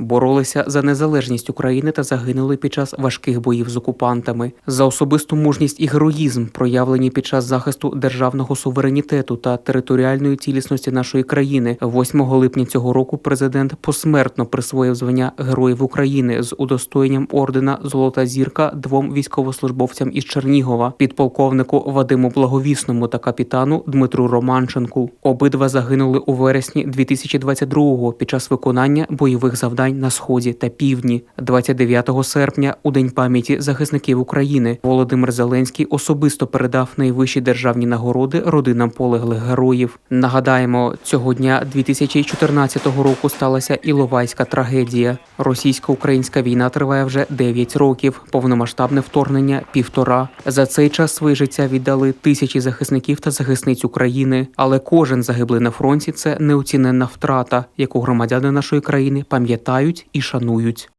боролися за незалежність України та загинули під час важких боїв з окупантами. За особисту мужність і героїзм, проявлені під час захисту державного суверенітету та територіальної цілісності нашої країни. 8 липня цього року президент посмертно присвоїв звання Героїв України з удостоєнням ордена Золота зірка двом військовослужбовцям із Чернігова, підполковнику Вадиму Благовісному та капітану Дмитру Романченку. Обидва загинули у вересні 2022-го під час виконання бойових завдань на сході та півдні. 29 серпня, у день пам'яті захисників України, Володимир Зеленський особисто передав найвищі державні нагороди родинам полеглих героїв. Нагадаємо, цього дня 2014 року сталася Іловайська трагедія. Російсько-українська війна триває вже 9 років. Повномасштабне вторгнення півтора. За цей час своє життя віддали тисячі захисників та захисниць України. Але кожен загиблий на фронті це неоціненна втрата, яку громадяни нашої країни пам'ятають і шанують.